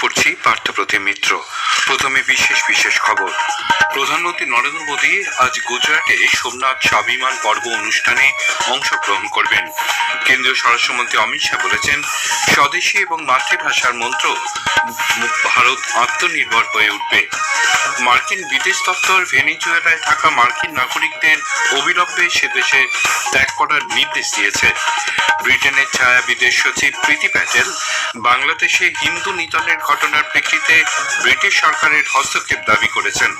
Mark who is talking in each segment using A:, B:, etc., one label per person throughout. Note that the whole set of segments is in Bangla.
A: পড়ছি পার্থপ্রতিম মিত্র। প্রথমে বিশেষ বিশেষ খবর। প্রধানমন্ত্রী নরেন্দ্র মোদী আজ গুজরাটে সোমনাথ স্বাভিমান পর্ব অনুষ্ঠানে অংশগ্রহণ করবেন। কেন্দ্রীয় স্বরাষ্ট্রমন্ত্রী অমিত শাহ বলেছেন, স্বদেশী এবং মাতৃভাষার মন্ত্র ভারত আত্মনির্ভর হয়ে উঠবে। মার্কিন বিদেশ দপ্তর ভেনিজুয়েলায় থাকা মার্কিন নাগরিকদের অবিলম্বে সে দেশে ত্যাগ করার নির্দেশ দিয়েছে। ব্রিটেনের ছায়া বিদেশ সচিব প্রীতি প্যাটেল বাংলাদেশে হিন্দু নিধনের ঘটনার প্রেক্ষিতে ব্রিটিশ সরকারের হস্তক্ষেপ দাবি করেছেন।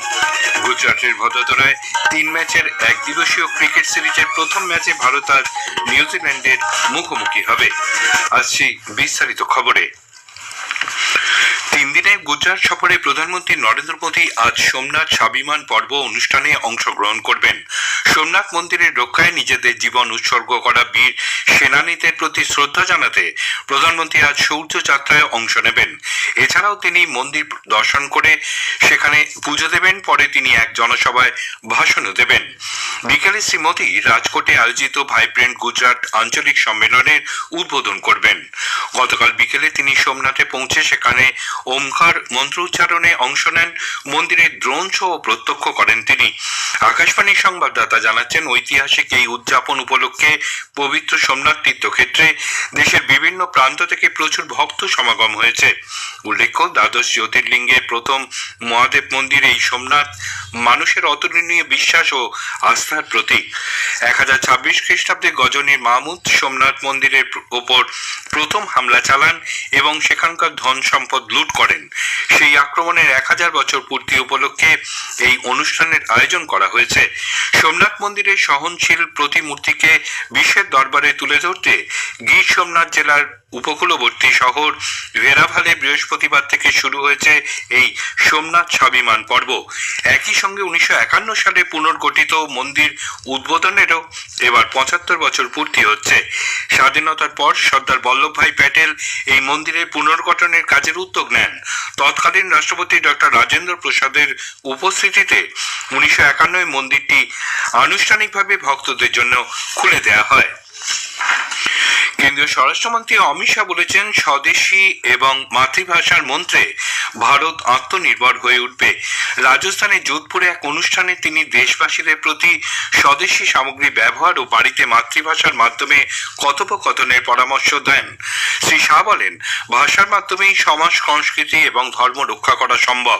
A: গুজরাটের ভদোদরায় তিন ম্যাচের এক দিবসীয় ক্রিকেট সিরিজের প্রথম ম্যাচে ভারত আজ নিউজিল্যান্ডের মুখোমুখি হবে। আসছি বিস্তারিত খবরে। তিন দিনের গুজরাট সফরে প্রধানমন্ত্রী নরেন্দ্র মোদী আজ সোমনাথ স্বাভিমান পর্ব অনুষ্ঠানে অংশগ্রহণ করবেন। সোমনাথ মন্দিরের রক্ষায় নিজেদের জীবন উৎসর্গ করা বীর সেনানীদের প্রতি শ্রদ্ধা জানাতে প্রধানমন্ত্রী আজ সূর্য যাত্রায় অংশ নেবেন। এছাড়াও তিনি মন্দির দর্শন করে সেখানে পুজো দেবেন, পরে তিনি এক জনসভায় ভাষণও দেবেন। বিকেলে শ্রী মোদী রাজকোটে আয়োজিত ভাইব্রেন্ট গুজরাট আঞ্চলিক সম্মেলনের উদ্বোধন করবেন। গতকাল বিকেলে তিনি সোমনাথে পৌঁছে সেখানে ওমকার মন্ত্র উচ্চারণে অংশ নেন মন্দিরের দ্রোণ শো প্রত্যক্ষ করেন তিনি। আকাশবাণীর সংবাদদাতা জানাচ্ছেন, ঐতিহাসিক এই উদযাপন উপলক্ষে পবিত্র সোমনাথ তীর্থক্ষেত্রে দেশের বিভিন্ন প্রান্ত থেকে প্রচুর ভক্ত সমাগম হয়েছে। উল্লেখ্য, দ্বাদশ জ্যোতির্লিঙ্গের প্রথম মহাদেব মন্দির এই সোমনাথ মানুষের অতুলনীয় বিশ্বাস ও আস্থার প্রতীক। এক হাজার ছাব্বিশ খ্রিস্টাব্দে গজনীর মাহমুদ সোমনাথ মন্দিরের প্র- ওপর প্রথম হামলা চালান এবং সেখানকার ধন সম্পদ লুট করেন। সেই আক্রমণের এক হাজার বছর পূর্তি উপলক্ষে এই অনুষ্ঠানের আয়োজন করা হয়েছে। সোমনাথ মন্দিরের সহনশীল প্রতিমূর্তিকে বিশ্বের দরবারে তুলে ধরতে গীর সোমনাথ জেলার উপকূলবর্তী শহর ভেরাভালে বৃহস্পতিবার থেকে শুরু হয়েছে এই সোমনাথ স্বাভিমান পর্ব। একই সঙ্গে উনিশশো একান্ন সালে পুনর্গঠিত মন্দির উদ্বোধনেরও এবার পঁচাত্তর বছর পূর্তি হচ্ছে। স্বাধীনতার পর সর্দার বল্লভভাই প্যাটেল এই মন্দিরের পুনর্গঠনের কাজের উদ্যোগ নেন। তৎকালীন রাষ্ট্রপতি ডক্টর রাজেন্দ্র প্রসাদের উপস্থিতিতে উনিশশো একান্নয় মন্দিরটি আনুষ্ঠানিকভাবে ভক্তদের জন্য খুলে দেওয়া হয়। কেন্দ্রীয় স্বরাষ্ট্রমন্ত্রী অমিত শাহ বলেছেন, স্বদেশী এবং মাতৃভাষার মন্ত্রে ভারত আত্মনির্ভর হয়ে উঠবে। রাজস্থানের যোধপুরে এক অনুষ্ঠানে তিনি দেশবাসীদের প্রতি স্বদেশী সামগ্রী ব্যবহার ও বাড়িতে মাতৃভাষার মাধ্যমে কথোপকথনের পরামর্শ দেন। শ্রী শাহ বলেন, ভাষার মাধ্যমেই সমাজ, সংস্কৃতি এবং ধর্ম রক্ষা করা সম্ভব।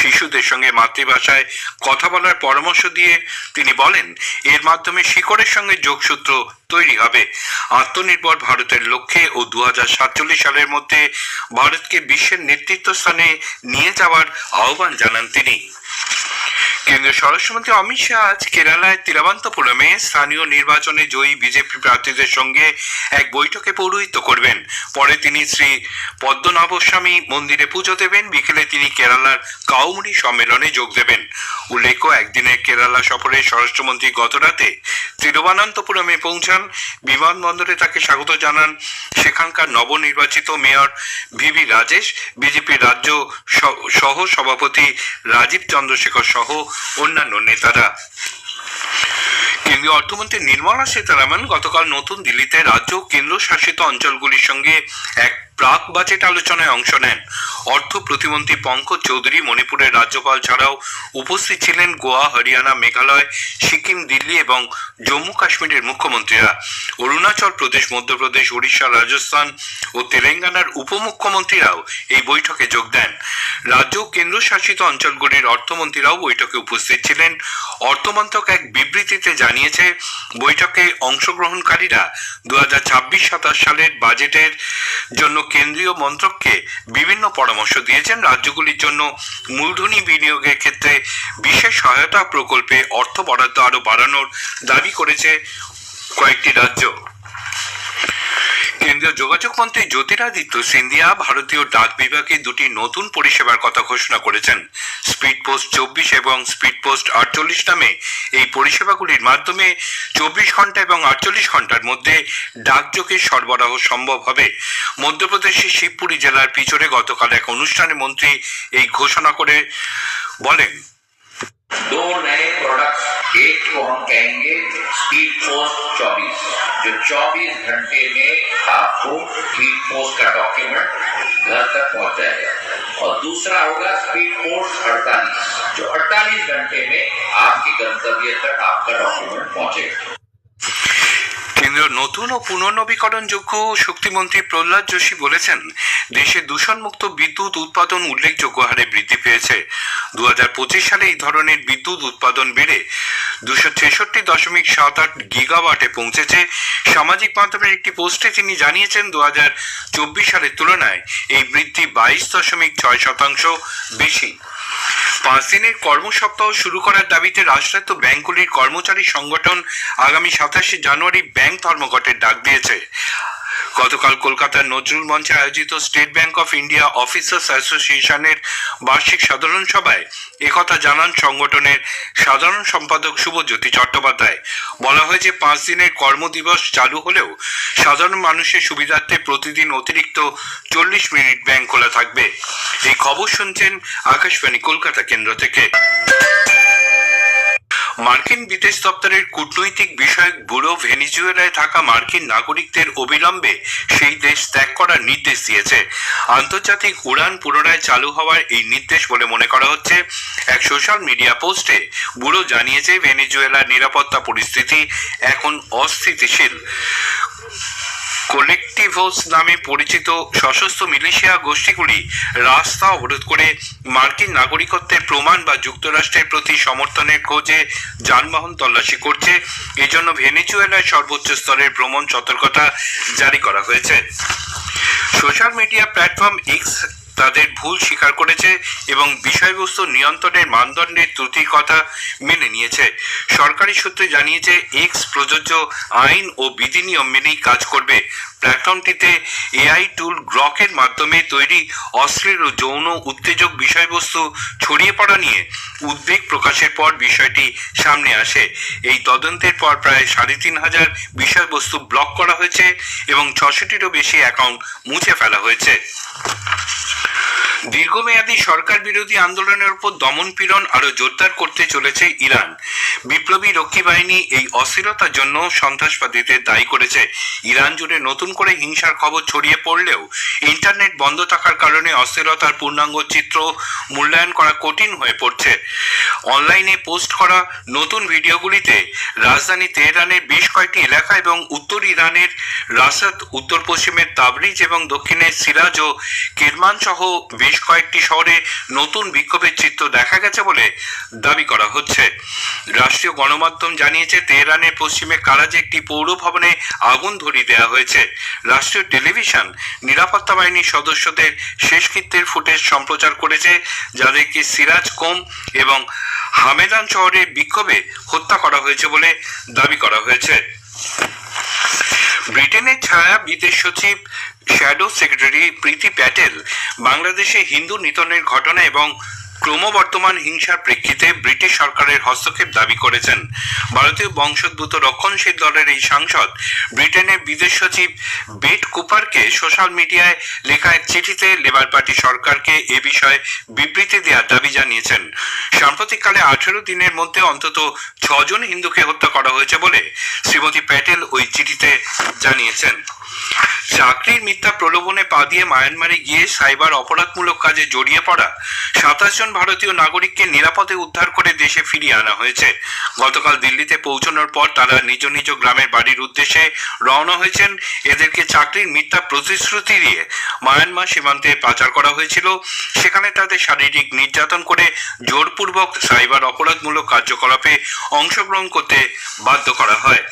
A: শিশুদের সঙ্গে মাতৃভাষায় কথা বলার পরামর্শ দিয়ে তিনি বলেন, এর মাধ্যমে শিকড়ের সঙ্গে যোগসূত্র তৈরি হবে। আত্মনির্ভর ভারতের লক্ষ্যে ও দু সালের মধ্যে ভারতকে বিশ্বের নেতৃত্ব স্থানে নিয়ে যাওয়ার আহ্বান জানান তিনি। কেন্দ্রীয় স্বরাষ্ট্রমন্ত্রী অমিত শাহ আজ কেরালায় তিরুবন্তপুরমে স্থানীয় নির্বাচনে জয়ী বিজেপি প্রার্থীদের সঙ্গে এক বৈঠকে পৌরোহিত্য করবেন। পরে তিনি শ্রী পদ্মনাভস্বামী মন্দিরে পুজো দেবেন। বিকেলে তিনি কেরালার কাউমুড়ি সম্মেলনে যোগ দেবেন। উল্লেখ্য একদিনের কেরালা সফরে স্বরাষ্ট্রমন্ত্রী গতরাতে তিরুবনন্তপুরমে পৌঁছান। বিমানবন্দরে তাকে স্বাগত জানান সেখানকার নবনির্বাচিত মেয়র ভিভি রাজেশ, বিজেপির রাজ্য সহ সভাপতি রাজীব চন্দ্রশেখর সহ অন্যান্য নেতারা। কেন্দ্রীয় অর্থমন্ত্রী নির্মলা সীতারামন গতকাল নতুন দিল্লিতে রাজ্য ও কেন্দ্র শাসিত অঞ্চলগুলির সঙ্গে এক প্রাক বাজেট আলোচনায় অংশ নেন। অর্থ প্রতিমন্ত্রী পঙ্কজ চৌধুরী মণিপুরের রাজ্যপাল ছাড়াও উপস্থিত ছিলেন গোয়া, হরিয়ানা, মেঘালয়, সিকিম, দিল্লি এবং জম্মু কাশ্মীরের মুখ্যমন্ত্রীরা। অরুণাচল প্রদেশ, মধ্যপ্রদেশ উড়িষ্যা রাজস্থান ও তেলেঙ্গানার উপমুখ্যমন্ত্রীরাও এই বৈঠকে যোগ দেন। রাজ্য কেন্দ্রশাসিত অঞ্চলগুলির অর্থমন্ত্রীরাও বৈঠকে উপস্থিত ছিলেন। অর্থমন্ত্রক এক বিবৃতিতে জানিয়েছে, বৈঠকে অংশগ্রহণকারীরা দু হাজার ছাব্বিশ সাতাশ সালের বাজেটের জন্য কেন্দ্রীয় মন্ত্রককে বিভিন্ন পরামর্শ দিয়েছেন রাজ্যগুলির জন্য মূলধনী বিনিয়োগের ক্ষেত্রে বিশেষ সহায়তা প্রকল্পে অর্থ বরাদ্দ আরও বাড়ানোর দাবি করেছে কয়েকটি রাজ্য। কেন্দ্রীয় যোগাযোগ মন্ত্রী জ্যোতিরাদিত্য সিন্ধিয়া ভারতীয় ডাক বিভাগে দুটি নতুন পরিষেবার কথা ঘোষণা করেছেন স্পিড পোস্ট চব্বিশ এবং স্পিড পোস্ট আটচল্লিশ নামে এই পরিষেবাগুলির মাধ্যমে চব্বিশ ঘন্টা এবং আটচল্লিশ ঘন্টার মধ্যে ডাকযোগের সরবরাহ সম্ভব হবে মধ্যপ্রদেশের শিবপুরী জেলার পিছনে গতকাল এক অনুষ্ঠানে মন্ত্রী এই ঘোষণা করে বলেন
B: दो नए प्रोडक्ट्स एक को हम कहेंगे स्पीड पोस्ट 24 जो 24 घंटे में आपको स्पीड पोस्ट का डॉक्यूमेंट घर तक पहुँच जाएगा। और दूसरा होगा स्पीड पोस्ट 48 जो 48 घंटे में आपके गंतव्य तक आपका डॉक्यूमेंट पहुंचेगा।
A: কেন্দ্রীয় নতুন ও পুনর্নবীকরণযোগ্য শক্তিমন্ত্রী প্রহ্লাদ যোশী বলেছেন, দেশে দূষণমুক্ত বিদ্যুৎ উৎপাদন উল্লেখযোগ্য হারে বৃদ্ধি পেয়েছে। দু হাজার পঁচিশ সালে এই ধরনের বিদ্যুৎ উৎপাদন বেড়ে দুশো ছেষট্টি দশমিক সাত আট গিগাওয়াটে পৌঁছেছে। সামাজিক মাধ্যমের একটি পোস্টে তিনি জানিয়েছেন দু চব্বিশ সালের তুলনায় এই বৃদ্ধি বাইশ দশমিক ছয় শতাংশ বেশি। পাঁচ দিনের কর্মসপ্তাহ শুরু করার দাবিতে রাষ্ট্রায়ত্ত ব্যাংকগুলির কর্মচারী সংগঠন আগামী সাতাশে জানুয়ারি ব্যাংক ধর্মঘটের ডাক দিয়েছে। গতকাল কলকাতার নজরুল মঞ্চে আয়োজিত State Bank of India officers অ্যাসোসিয়েশনের বার্ষিক সাধারণ সভায় একথা জানান সংগঠনের সাধারণ সম্পাদক শুভজ্যোতি চট্টোপাধ্যায়। বলা হয়েছে পাঁচ দিনের কর্মদিবস চালু হলেও সাধারণ মানুষের সুবিধার্থে প্রতিদিন অতিরিক্ত চল্লিশ মিনিট ব্যাংক খোলা থাকবে। এই খবর শুনছেন আকাশবাণী কলকাতা কেন্দ্র থেকে। মার্কিন বিদেশ দপ্তরের কূটনৈতিক বিষয়ক ব্যুরো ভেনিজুয়েলায় থাকা মার্কিন নাগরিকদের অবিলম্বে সেই দেশ ত্যাগ করার নির্দেশ দিয়েছে। আন্তর্জাতিক উড়ান পুনরায় চালু হওয়ার এই নির্দেশ বলে মনে করা হচ্ছে। এক সোশ্যাল মিডিয়া পোস্টে ব্যুরো জানিয়েছে, ভেনিজুয়েলার নিরাপত্তা পরিস্থিতি এখন অস্থিতিশীল। কোলেকটিভোস নামে পরিচিত সশস্ত্র মিলিশিয়া গোষ্ঠীগুলি রাস্তা অবরোধ করে মার্কিন নাগরিকত্বের প্রমাণ বা যুক্তরাষ্ট্রের প্রতি সমর্থনের খোঁজে যানবাহন তল্লাশি করছে। এজন্য ভেনেজুয়েলায় সর্বোচ্চ স্তরের ভ্রমণ সতর্কতা জারি করা হয়েছে। সোশ্যাল মিডিয়া প্ল্যাটফর্ম এক্স তাদের ভুল স্বীকার করেছে এবং বিষয়বস্তু নিয়ন্ত্রণের মানদণ্ডের ত্রুটির কথা মেনে নিয়েছে। সরকারি সূত্রে জানিয়েছে এক্স প্রযোজ্য আইন ও বিধিনিয়ম মেনেই কাজ করবে। প্ল্যাটফর্মটিতে এআই টুল গ্রকের মাধ্যমে তৈরি অশ্লীল ও যৌন উত্তেজক বিষয়বস্তু ছড়িয়ে পড়া নিয়ে উদ্বেগ প্রকাশের পর বিষয়টি সামনে আসে। এই তদন্তের পর প্রায় সাড়ে তিন হাজার বিষয়বস্তু ব্লক করা হয়েছে এবং ছশোটিরও বেশি অ্যাকাউন্ট মুছে ফেলা হয়েছে। দীর্ঘমেয়াদী সরকার বিরোধী আন্দোলনের উপর দমন পীড়ন আরও জোরদার করতে চলেছে ইরান। বিপ্লবী রক্ষী বাহিনী এই অস্থিরতার জন্য সন্ত্রাসবাদীদের দায়ী করেছে। ইরান জুড়ে নতুন করে হিংসার খবর ছড়িয়ে পড়লেও ইন্টারনেট বন্ধ থাকার কারণে অস্থিরতার পূর্ণাঙ্গ চিত্র মূল্যায়ন করা কঠিন হয়ে পড়ছে। অনলাইনে পোস্ট করা নতুন ভিডিওগুলিতে রাজধানী তেহরানের বেশ কয়েকটি এলাকা এবং উত্তর ইরানের রাসাদ উত্তর পশ্চিমের তাবরিজ এবং দক্ষিণের সিরাজ ও কেরমান সহ বেশ কয়েকটি শহরে নতুন বিক্ষোভের চিত্র দেখা গেছে বলে দাবি করা হচ্ছে। রাষ্ট্রীয় গণমাধ্যম জানিয়েছে, তেহরানের পশ্চিমে কারাজে একটি পৌর ভবনে আগুন ধরিয়ে দেওয়া হয়েছে। রাষ্ট্রীয় টেলিভিশন নিরাপত্তা বাহিনীর সদস্যদের শেষকৃত্যের ফুটেজ সম্প্রচার করেছে, যাদেরকে সিরাজ কোম এবং হামেদান শহরে বিক্ষোভে হত্যা করা হয়েছে বলে দাবি করা হয়েছে। ব্রিটেনের ছায়া বিদেশ সচিব শ্যাডো সেক্রেটারি প্রীতি প্যাটেল বাংলাদেশে হিন্দু নিধনের ঘটনা এবং ক্রমবর্ধমান হিংসার প্রেক্ষিতে ব্রিটিশ সরকারের হস্তক্ষেপ দাবি করেছেন। ভারতীয় বংশোদ্ভূত রক্ষণশীল দলের এই সাংসদ ব্রিটেনের বিদেশ সচিব বেট কুপারকে সোশ্যাল মিডিয়ায় লেখা এক চিঠিতে লেবার পার্টি সরকারকে এ বিষয়ে বিবৃতি দেওয়ার দাবি জানিয়েছেন। সাম্প্রতিককালে আঠেরো দিনের মধ্যে অন্তত ছজন হিন্দুকে হত্যা করা হয়েছে বলে শ্রীমতী প্যাটেল ওই চিঠিতে জানিয়েছেন। চাকরির মিথ্যা প্রলোভনে পা দিয়ে মায়ানমারে গিয়ে সাইবার অপরাধমূলক কাজে জড়িয়ে পড়া সাতাশ জন ভারতীয় নাগরিককে নিরাপদে উদ্ধার করে দেশে ফিরিয়ে আনা হয়েছে। গতকাল দিল্লিতে পৌঁছানোর পর তারা নিজ নিজ গ্রামের বাড়ির উদ্দেশ্যে রওনা হয়েছেন। এদেরকে চাকরির মিথ্যা প্রতিশ্রুতি দিয়ে মায়ানমার সীমান্তে পাচার করা হয়েছিল। সেখানে তাদের শারীরিক নির্যাতন করে জোরপূর্বক সাইবার অপরাধমূলক কার্যকলাপে অংশগ্রহণ করতে বাধ্য করা হয়।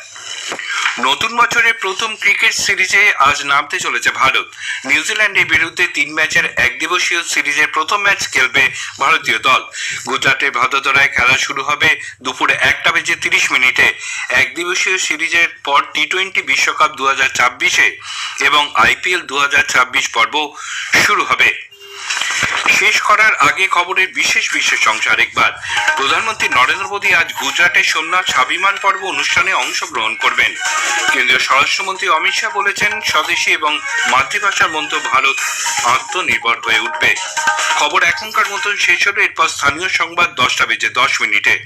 A: নতুন বছরের প্রথম ক্রিকেট সিরিজে আজ নামতে চলেছে ভারত। নিউজিল্যান্ডের বিরুদ্ধে তিন ম্যাচের একদিবসীয় সিরিজের প্রথম ম্যাচ খেলবে ভারতীয় দল। গুজরাটের ভাদোদরায় খেলা শুরু হবে দুপুরে একটা বেজে তিরিশ মিনিটে। একদিবসীয় সিরিজের পর টি টোয়েন্টি বিশ্বকাপ দু হাজার ছাব্বিশে এবং আইপিএল দু হাজার ছাব্বিশ পর্ব শুরু হবে। শেষ করার আগে খবরের বিশেষ বিশেষ অংশ আরেকবার। প্রধানমন্ত্রী নরেন্দ্র মোদী আজ গুজরাটের সোমনাথ স্বাভিমান পর্ব অনুষ্ঠানে অংশগ্রহণ করবেন। কেন্দ্রীয় স্বরাষ্ট্রমন্ত্রী অমিত শাহ বলেছেন, স্বদেশী এবং মাতৃভাষার মধ্যে ভারত আত্মনির্ভর হয়ে উঠবে। খবর এখনকার মতন শেষ হলো, এরপর স্থানীয় সংবাদ দশটা বেজে দশ মিনিটে।